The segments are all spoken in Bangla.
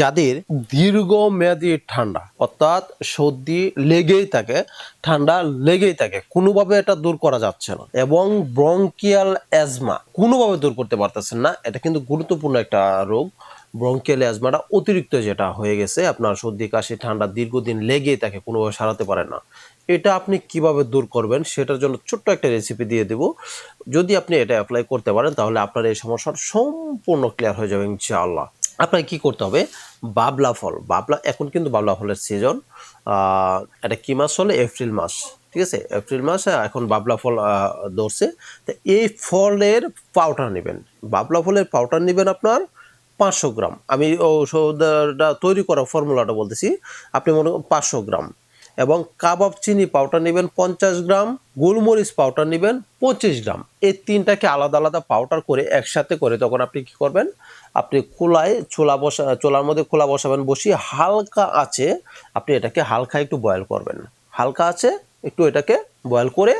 যাদের দীর্ঘমেয়াদী ঠান্ডা, অর্থাৎ সর্দি লেগেই থাকে, ঠান্ডা লেগেই থাকে, কোনোভাবে এটা দূর করা যাচ্ছে না এবং ব্রঙ্কিয়াল অ্যাজমা কোনোভাবে দূর করতে পারতেছেন না, এটা কিন্তু গুরুত্বপূর্ণ একটা রোগ। ব্রঙ্কিয়াল অ্যাজমাটা অতিরিক্ত যেটা হয়ে গেছে, আপনার সর্দি, কাশি, ঠান্ডা দীর্ঘদিন লেগেই থাকে, কোনোভাবে সারাতে পারে না। এটা আপনি কীভাবে দূর করবেন সেটার জন্য ছোট্ট একটা রেসিপি দিয়ে দেব। যদি আপনি এটা অ্যাপ্লাই করতে পারেন, তাহলে আপনার এই সমস্যার সম্পূর্ণ ক্লিয়ার হয়ে যাবে, ইনশাআল্লাহ। আপনাকে কি করতে হবে? বাবলা ফল। বাবলা, এখন কিন্তু বাবলা ফলের সিজন এটা কী মাস হলে? এপ্রিল মাস। ঠিক আছে? এপ্রিল মাস এখন বাবলা ফল ধরছে। তো এই ফলের পাউডার নেবেন। বাবলা ফলের পাউডার নেবেন আপনার পাঁচশো গ্রাম। আমি ঔষধটা তৈরি করা ফর্মুলাটা বলতেছি। আপনি মনে পাঁচশো গ্রাম। এবং কাবাব চিনি পাউডার নেবেন পঞ্চাশ গ্রাম, গোলমরিচ পাউডার নেবেন পঁচিশ গ্রাম। এই তিনটাকে আলাদা আলাদা পাউডার করে একসাথে করে তখন আপনি কি করবেন? আপনি খোলায় চোলা বসা, চোলার মধ্যে খোলা বসাবেন, বসিয়ে হালকা আছে আপনি এটাকে হালকা একটু বয়েল করবেন। হালকা আছে একটু এটাকে বয়েল করে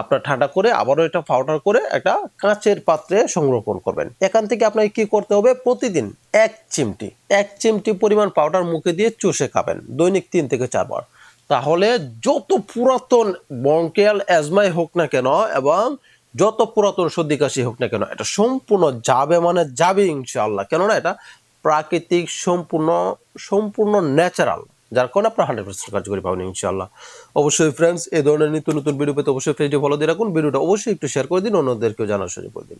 আপনার ঠান্ডা করে আবারও এটা পাউডার করে একটা কাঁচের পাত্রে সংরক্ষণ করবেন। এখান থেকে আপনাকে কি করতে হবে? প্রতিদিন এক চিমটি এক চিমটি পরিমাণ পাউডার মুখে দিয়ে চষে খাবেন, দৈনিক তিন থেকে চারবার। তাহলে যত পুরাতন বঙ্কেল অ্যাজমাই হোক না কেন এবং যত পুরাতন সর্দি কাশি হোক না কেন, এটা সম্পূর্ণ যাবে মানে যাবে ইনশাআল্লাহ। কেননা এটা প্রাকৃতিক, সম্পূর্ণ সম্পূর্ণ ন্যাচারাল, যার কারণে আপনার হান্ড্রেড পার্সেন্ট কার্যকরী পাবেন ইনশাআল্লাহ। অবশ্যই ফ্রেন্ডস এই ধরনের নিত্য নতুন ভিডিও পেতে অবশ্যই পেজে ফলো দিয়ে রাখুন। ভিডিওটা অবশ্যই একটু শেয়ার করে দিন, অন্যদেরকেও জানার সুযোগ করে দিন।